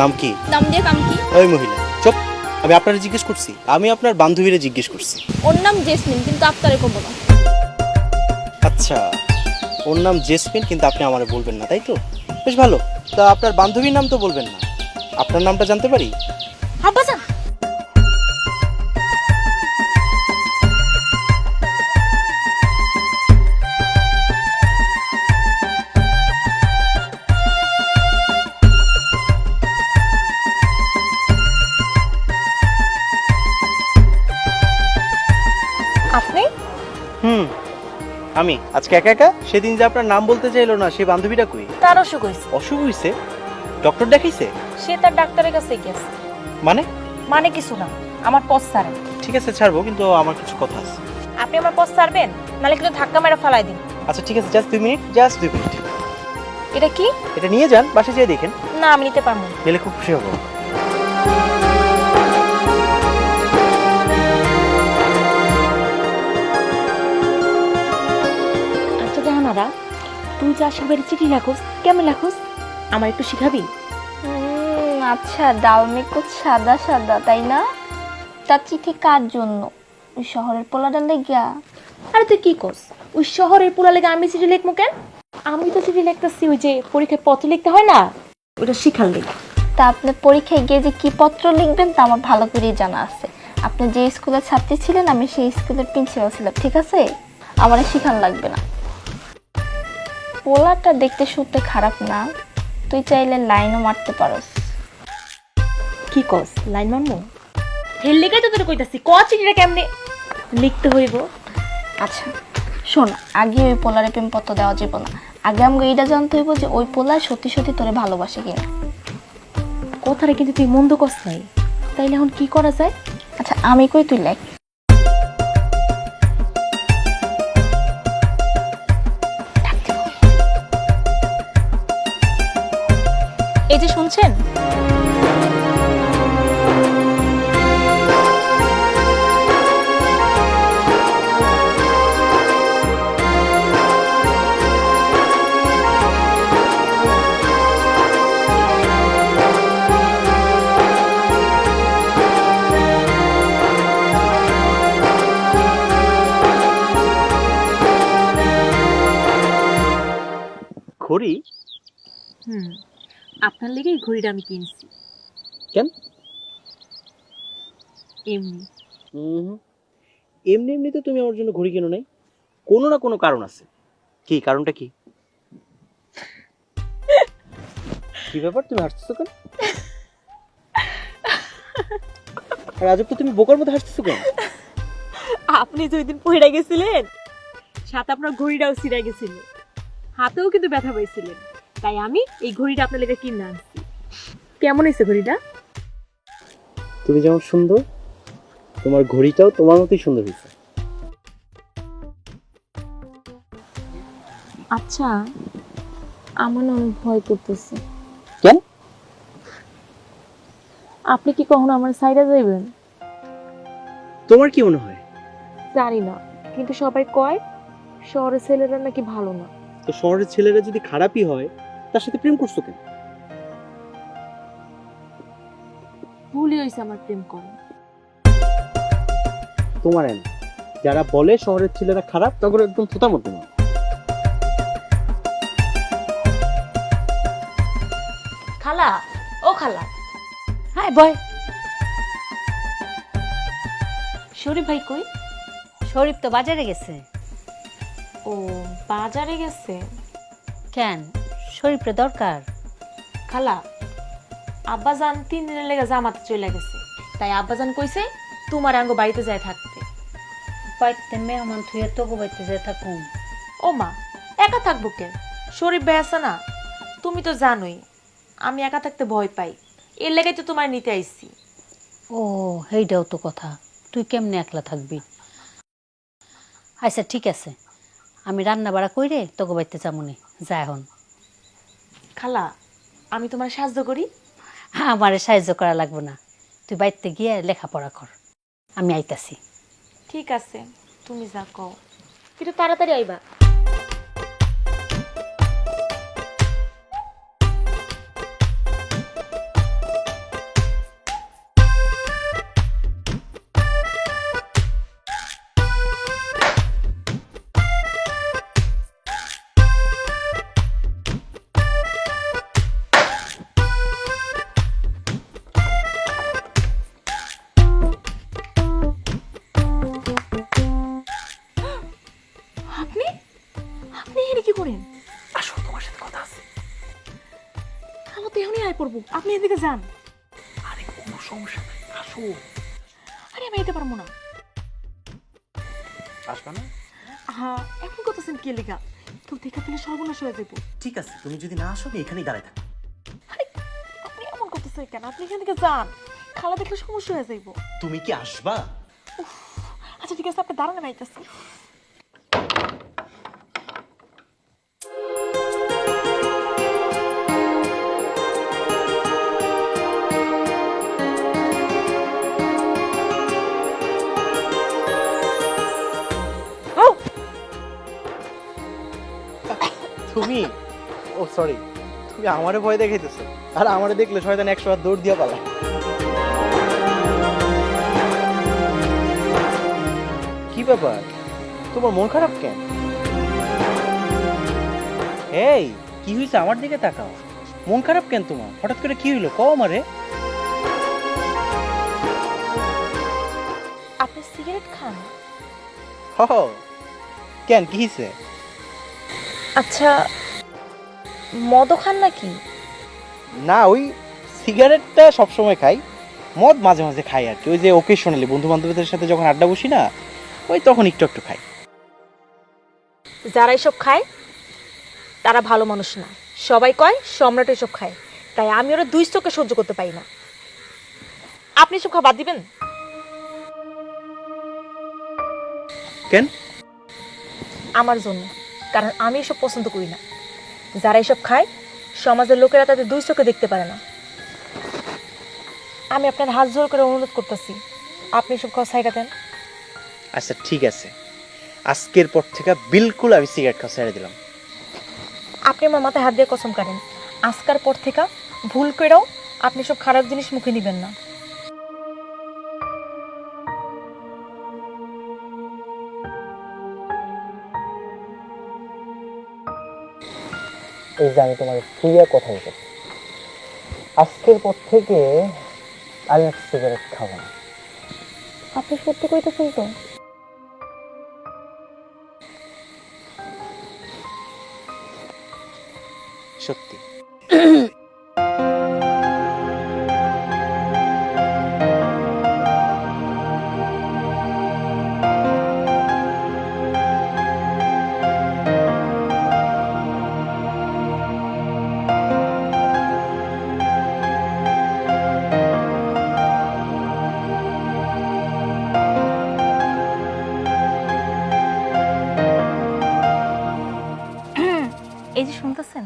নাম কি? নাম দিয়ে কাম কি? ওই মহিলা চুপ। আমি আপনারে জিজ্ঞেস করছি আমি আপনার বান্ধবীরে জিজ্ঞেস করছি। ওর নাম জেসমিন কিন্তু আপনারে করব না। আচ্ছা ওর নাম জেসমিন কিন্তু আপনি আমারে বলবেন না তাই তো? বেশ ভালো। তা আপনার বান্ধবীর নাম তো বলবেন না। আপনার নামটা জানতে পারি? হুম। আমি আজকে একা একা? সেদিন যে আপনার নাম বলতে চাইলো না সেই বান্ধবীটা কই? তার অসুখ হয়েছে। অসুখ হইছে? ডক্টর দেখাইছে? সে তার ডাক্তারের কাছে গেছে। মানে? মানে কিছু না আমার পথ সারেন ঠিক আছে ছাড়বো কিন্তু আমার কিছু কথা আছে। আপনি আমার পথ সারবেন নাহলে কিন্তু ধাক্কা মেরে ফালাই দিন। আচ্ছা ঠিক আছে জাস্ট দুই মিনিট জাস্ট দুই মিনিট। এটা কি? এটা নিয়ে যান বাসে যেয়ে দেখেন। না আমি নিতে পারব না। খুব খুশি হব। যা সবের চিঠি রাখোস কেমন রাখোস? আমার একটু শিখাবি? উম, আচ্ছা ডাল মেকুচ সাদা সাদা তাই না? তার চিঠি কার জন্য? ওই শহরের পোলাডার লেগিয়া? আরে তুই কি করস? ওই শহরের পোলা লেগে আমি চিঠি লিখব কেন? আমি তো চিঠি লিখতেছি ওই যে পরীক্ষায় পত্র লিখতে হয় না? ওটা শিখাল লেগে। তা আপনি পরীক্ষায় গিয়ে যে কি পত্র লিখবেন তা আমার ভালো করেই জানা আছে। আপনি যে স্কুলের ছাত্রী ছিলেন আমি সেই স্কুলের প্রিন্সিপাল ছিলাম ঠিক আছে? আমার শিখান লাগবে না। পোলাটা দেখতে শুনতে খারাপ না। তুই চাইলে লাইনও মারতে পারোস। কি কস? লাইন মারমো হেল লেগে তো তোর কইতাছি। ক চিঠিটা কেমনে লিখতে হইব? আচ্ছা শোন আগে ওই পোলারে প্রেম পত্র দেওয়া যাবে না। আগে আমাকে এইটা জানতে হইব যে ওই পোলা সত্যি সত্যি তোরে ভালোবাসে কিনা। কথাটা কিন্তু তুই মন্দ কস নাই। তাইলে এখন কি করা যায়? আচ্ছা আমি কই তুই লেখ। ঘড়ি? হুম আপনার লেগেই ঘড়িটা আমি কিনছি। কেন? এমনি। হুম এমনি এমনি তো তুমি আমার জন্য ঘড়ি কেনো নাই? কোনো না কোনো কারণ আছে। কি কারণটা কি? কি ব্যাপার তুমি হাসতেছো কেন? আর তো তুমি বোকার মতো হাসতেছো কেন? আপনি যে ওই দিন পড়ে গেছিলেন সাথে আপনার ঘড়িটাও ছিঁড়ে গেছিল। হাতেও কিন্তু ব্যথা পাইছিলেন। তাই আমি এই ঘড়িটা আপনার লেগে কিনে আনছি। কেমন হয়েছে ঘড়িটা? তুমি যেমন সুন্দর তোমার ঘড়িটাও তোমার মতোই সুন্দর হয়েছে। আচ্ছা আমার না অনেক ভয় করতেছে। কেন? আপনি কি কখনো আমার সাইডে যাইবেন? তোমার কি মনে হয়? জানি না কিন্তু সবাই কয় শহরের ছেলেরা নাকি ভালো না। তো শহরের ছেলেরা যদি খারাপই হয় তার সাথে প্রেম করছ কেন? ভুলই হয়েছে আমার প্রেম করা। তোমার যারা বলে শহরের ছেলেরা খারাপ তখন একদম থোতার মতো না খালা ও খালা। হাই বয়। শরীফ ভাই কই? শরীফ তো বাজারে গেছে। ও বাজারে গেছে। কেন? শরীফের দরকার। খালা আব্বাজান তিন দিনের লেগে জামাতে চলে গেছে। তাই আব্বাজান কইছে তোমার আঙ্গ বাড়িতে যায় থাকতে। পাইতে মেহমান থুয়ে তোকে বাইতে যে থাকুম। ও মা একা থাকব কেন শরীফ ভাই আছে না? তুমি তো জানোই আমি একা থাকতে ভয় পাই। এর লেগে তো তোমার নিতে আইছি। ও সেইটাও তো কথা। তুই কেমনে একলা থাকবি? আচ্ছা ঠিক আছে। আমি রান্না বাড়া কইরে তোকে বাইতে যামুনি যা এখন। খালা আমি তোমার সাহায্য করি? হ্যাঁ আমার সাহায্য করা লাগবে না। তুই বাইতে গিয়ে লেখাপড়া কর। আমি আইতাছি। ঠিক আছে তুমি যা কও। কিন্তু তাড়াতাড়ি আইবা। আপনি এদিকে যান। আরে কোনো সমস্যা নাই আসো। আরে আমি যেতে পারব না। আসবা না? হ্যাঁ এখন করতেছেন কি লেগা? কেউ দেখা পেলে সর্বনাশ হয়ে যাব ঠিক আছে তুমি যদি না আসো আমি এখানেই দাঁড়ায় থাকো আরে আপনি এমন করতেছেন কেন? আপনি এখান থেকে যান। খালা দেখলে সমস্যা হয়ে যাইবো। তুমি কি আসবা? আচ্ছা ঠিক আছে আপনি দাঁড়ান আমি আইতাছি। সরি তুমি আমারে ভয় দেখাইতেছো। আর আমারে দেখলে শয়তান একশো বার দৌড় দিয়া পালা কি ব্যাপার? তোমার মন খারাপ কেন? এই কি হয়েছে আমার দিকে তাকাও। মন খারাপ কেন তোমার? হঠাৎ করে কি হইল? কও আমারে। আপনি সিগারেট খান? হ কেন কি হয়েছে আচ্ছা মদও খান নাকি? না ওই সিগারেটটা সবসময় খাই মদ মাঝে মাঝে খাই আর কি। ওই যে ওকেশনালি বন্ধু বান্ধবদের সাথে যখন আড্ডা বসি না ওই তখন একটু একটু খাই। যারা এসব খায় তারা ভালো মানুষ না। সবাই কয় সম্রাট এসব খায়। তাই আমি ওরা দুই চোখে সহ্য করতে পারি না। আপনি সব খাবার দিবেন? কেন? আমার জন্য কারণ আমি এসব পছন্দ করি না। যারা এসব খায় সমাজের লোকেরা তাদের দুই চোখে দেখতে পারে না। আমি আপনার হাত জোর করে অনুরোধ করতেছি আপনি সব খাওয়া সাইডা দেন। আচ্ছা ঠিক আছে। আজকের পর থেকে বিলকুল আমি সিগারেট খাওয়া ছেড়ে দিলাম। আপনি আমার মাথায় হাত দিয়ে কসম কাটেন। আজকার পর থেকে ভুল করেও আপনি সব খারাপ জিনিস মুখে নেবেন না। এই যে আমি তোমার ক্লিয়া কথা বলছি আজকের পর থেকে আমি এক সিগারেট খাব না। আপনি সত্যি কইতেছেন তো সত্যি। এই যে শুনতেছেন?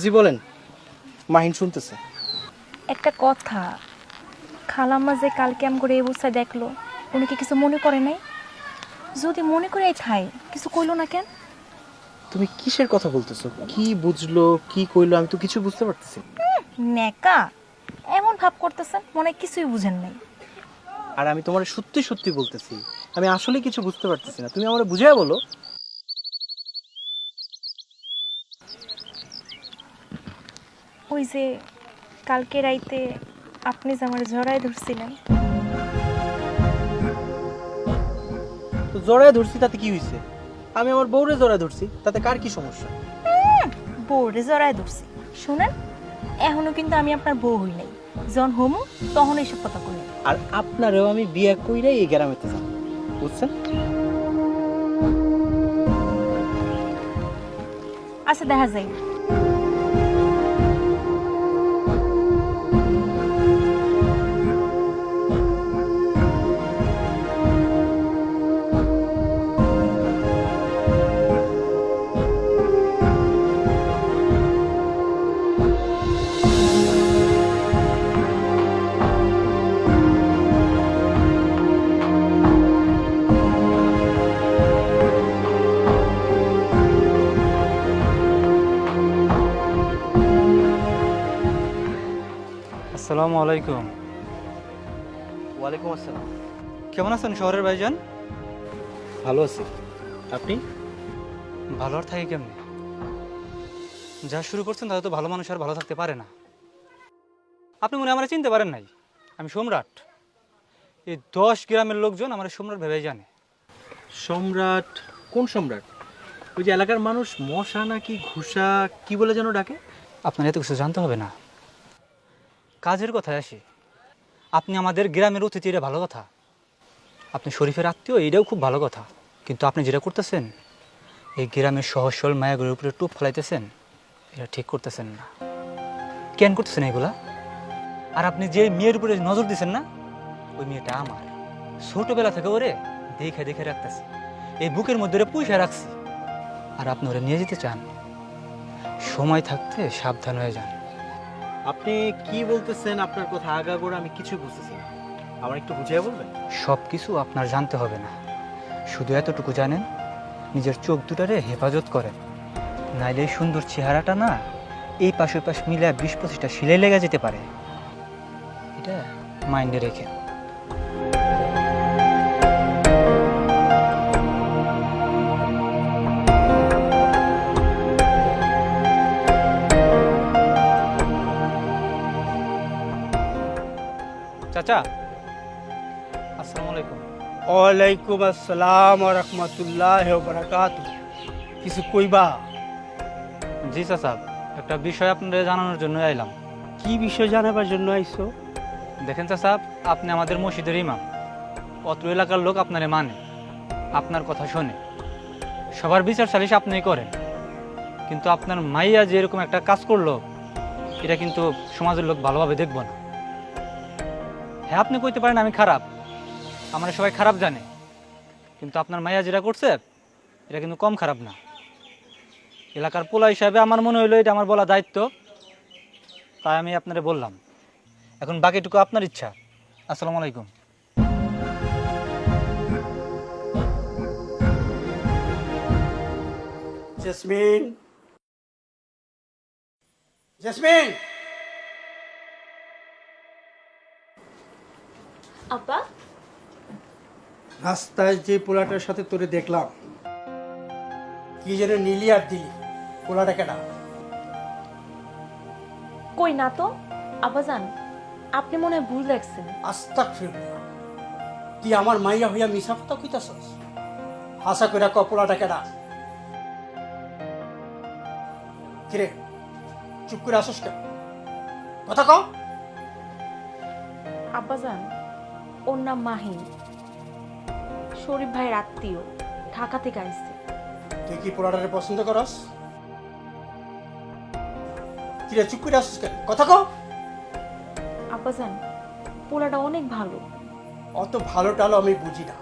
জি বলেন। মাহিন শুনতেছে। একটা কথা খালাম্মা যে কালকে আম করে এই অবস্থায় দেখল উনি কি কিছু মনে করে নাই? যদি মনে করে থাই কিছু কইলো না কেন? তুমি কিসের কথা বলতেছো? কি বুঝলো কি কইলো আমি তো কিছু বুঝতে পারতেছি। নেকা। এমন ভাব করতেছেন মনে কিছুই বুঝেন নাই। আর আমি তোমার সত্যি সত্যি বলতেছি আমি আসলে কিছু বুঝতে পারতেছি না। তুমি আমার বুঝাই বলো। ওই যে কালকে রাইতে আপনি যে আমার জড়ায় ধরছিলেন। তো জড়ায় ধরছি তাতে কি হয়েছে আমি আমার বউরে জড়ায় ধরছি তাতে কার কি সমস্যা? বউরে জড়ায় ধরছি। শুনেন এখনও কিন্তু আমি আপনার বউ হই নাই। যখন হমু তখন এইসব কথা কই আর আপনারেও আমি বিয়ে কইরাই এই গ্রামেতে যাব বুঝছেন? আচ্ছা দেখা যায় আসসালামু আলাইকুম। ওয়ালাইকুম আসসালাম। কেমন আছেন শহরের ভাইজান? ভালো আছি। আপনি? ভালো আর থাকে কেমনি? যা শুরু করছেন তাতে তো ভালো মানুষ আর ভালো থাকতে পারে না। আপনি মনে হয় আমার চিনতে পারেন নাই? আমি সম্রাট। এই দশ গ্রামের লোকজন আমার সম্রাট ভেবে জানে। সম্রাট? কোন সম্রাট? ওই যে এলাকার মানুষ মশা নাকি ঘুষা কি বলে যেন ডাকে? আপনার এত কিছু জানতে হবে না। কাজের কথায় আসি। আপনি আমাদের গ্রামের অতিথি এটা ভালো কথা। আপনি শরীফের আত্মীয়, এটাও খুব ভালো কথা। কিন্তু আপনি যেটা করতেছেন, এই গ্রামের সহজ সরল মায়াগুলোর উপরে টুপ ফেলাইতেছেন, এটা ঠিক করতেছেন না। কেন করতেছেন এগুলা? আর আপনি যে মেয়ের উপরে নজর দিচ্ছেন না, ওই মেয়েটা আমার। ছোটবেলা থেকে ওরে দেখে দেখে রাখতেছি। এই বুকের মধ্যে ওরে পয়সা রাখছি। আর আপনি ওরে নিয়ে যেতে চান, সময় থাকতে সাবধান হয়ে যান। আপনি কি বলতেছেন? আপনার কথা আগাগোড়া আমি কিছু বুঝতেছি না। আমার একটু বুঝিয়ে বলবেন? সব কিছু আপনার জানতে হবে না। শুধু এতটুকু জানেন, নিজের চোখ দুটারে হেফাজত করেন। নাইলে সুন্দর চেহারাটা না, এই পাশে পাশ মিলে বিশ পঁচিশটা সিলাই লেগে যেতে পারে। এটা মাইন্ডে রেখে। চাচা। আসসালামু আলাইকুম। ওয়ালাইকুম আসসালাম রহমতুল্লাহ বারাকাত কিছু কইবা? জি চাচা একটা বিষয় আপনাদের জানানোর জন্য আইলাম। কি বিষয় জানাবার জন্য আইছো? দেখেন চাচা আপনি আমাদের মসজিদের ইমাম। অত্র এলাকার লোক আপনারে মানে আপনার কথা শোনে। সবার বিচার সালিশ আপনি করেন। কিন্তু আপনার মাইয়া যে এরকম একটা কাজ করল এটা কিন্তু সমাজের লোক ভালোভাবে দেখব না। হ্যাঁ আপনি কইতে পারেন আমি খারাপ। আমরা সবাই খারাপ জানে। কিন্তু আপনার মাইয়া যেটা করছে, এটা কিন্তু কম খারাপ না। এলাকার পোলা হিসাবে আমার মনে হইল এটা আমার বলা দায়িত্ব। তাই আমি আপনারে বললাম। এখন বাকিটুকু আপনার ইচ্ছা। আসসালামু আলাইকুম। জেসমিন। জেসমিন! আব্বা? রাস্তায় যে পোলাটার সাথে তোরে দেখলাম কি যেন নিলি আর দিলি পোলাটা কেনা কই না তো? আব্বাজান আপনি মনে হয় ভুল দেখছেন। আস্তাক ফিরল তুই আমার মাইয়া হইয়া মিশা কথা কইতাছস? হাসা কইরা ক পোলাটা কেনা কিরে চুপ করে আসস কেন? কথা ক। আব্বাজান ওর নাম মাহিন। শরীফ ভাইয়ের আত্মীয় ঢাকা থেকে আসছে তুই কি পোলাটারে পছন্দ করস? কিরে চুপ করে আসছিস কেন? কথা কও। আব্বাজান পোলাটা অনেক ভালো। অত ভালো টালো আমি বুঝি না।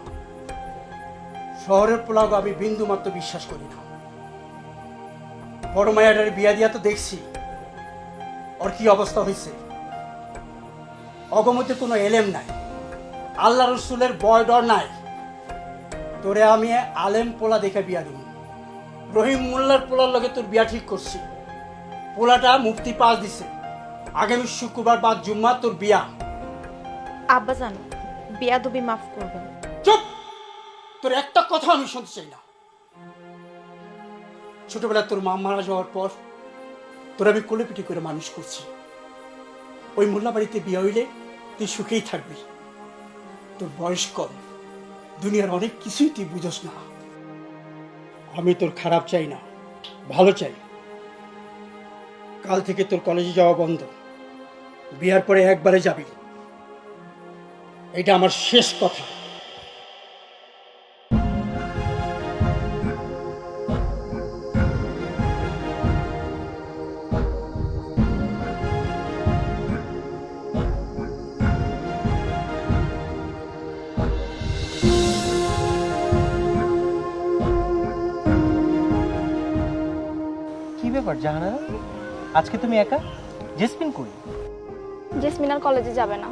শহরের পোলাগো আমি বিন্দু মাত্র বিশ্বাস করি না। বড় মায়াটার বিয়া দিয়া তো দেখছি। ওর কি অবস্থা হয়েছে অগমতে কোনো এলেম নাই। আল্লাহ রসুলের বয় ডর নাই। তোরে আমি আলেম পোলা দেখে বিয়া দিব। রহিম মোল্লার পোলার লগে তোর বিয়া ঠিক করছি। পোলাটা মুক্তি পাস দিছে। আগামী শুক্রবার বাদ জুম্মা তোর বিয়া। আব্বাজান বেয়াদবি মাফ করবেন চুপ! তোর একটা কথা আমি শুনতে চাই না। ছোটবেলায় তোর মা মারা যাওয়ার পর তোর আমি কোলেপিটি করে মানুষ করছি। ওই মোল্লা বাড়িতে বিয়ে হইলে তুই সুখেই থাকবি। তোর বয়স কম। দুনিয়ার অনেক কিছুই তুই বুঝস না। আমি তোর খারাপ চাই না, ভালো চাই। কাল থেকে তোর কলেজে যাওয়া বন্ধ। বিয়ার পরে একবারে যাবি। এটা আমার শেষ কথা। আজকে তুমি একা? জেসমিন কই? জেসমিন আর কলেজে যাবে না।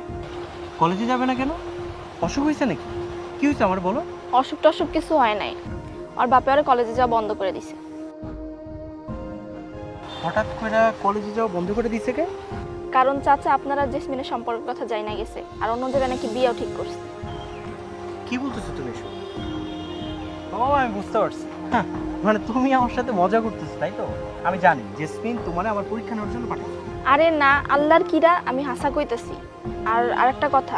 কলেজে যাবে না কেন? অসুখ হয়েছে নাকি? কি হয়েছে আমার বলো? অসুখ টসুখ কিছু হয় নাই। আর বাপে আর কলেজে যাওয়া বন্ধ করে দিছে। হঠাৎ করে কলেজে যাওয়া বন্ধ করে দিছে কে? কারণ চাচা আপনারা জেসমিনের সম্পর্কের কথা যাই না গেছে। আর অন্য জায়গায় নাকি বিয়েও ঠিক করছে। কি বলতেছো তুমি এসব? বাবা আমি বুঝতে পারছি। হ্যাঁ, মানে তুমি আমার সাথে মজা করতেছো তাই তো? আমি জানি জেসমিন তোমার আমার পরীক্ষা নেওয়ার জন্য পাঠাচ্ছি। আরে না আল্লাহর কিরা আমি হাসা কইতেছি। আর আরেকটা কথা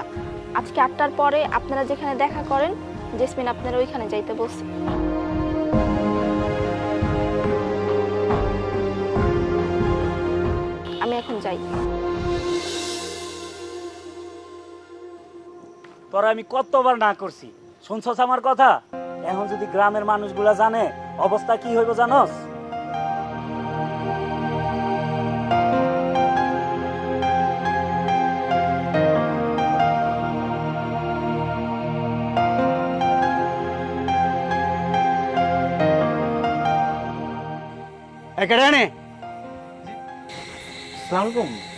আজকে আটটার পরে আপনারা যেখানে দেখা করেন জেসমিন আপনারা ওইখানে যাইতে বলছে। আমি এখন যাই। তোরা আমি কতবার না করছি। শুনছস আমার কথা? এখন যদি গ্রামের মানুষগুলা জানে অবস্থা কি হইব জানস?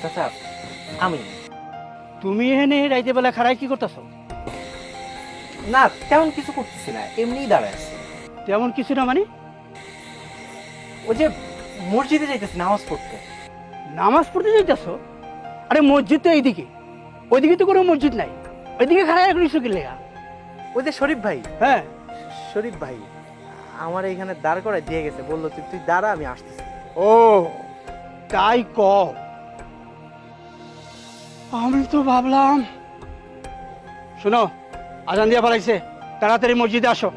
চাচা আমি। তুমি এখানে রাইতে বেলা খাড়াই কি করতেছ? না তেমন কিছু করতেছি না এমনিই দাঁড়ায় আছি। তেমন কিছু না মানে? ওই যে মসজিদে যাইতেছি নামাজ পড়তে। নামাজ পড়তে যাইতেছ? আরে মসজিদ তো এইদিকে। ওইদিকে তো কোনো মসজিদ নাই। ওইদিকে খাড়াই এখন ইস্যু কিনলে ওই যে শরীফ ভাই। হ্যাঁ। শরীফ ভাই আমার এখানে দাঁড় করায় দিয়ে গেছে। বলল তুই তুই দাঁড়া আমি আসতেছি। ও তাই ক আমি তো ভাবলাম শোনো আজান দিয়া ফেলাইছে। তাড়াতাড়ি মসজিদে আসো।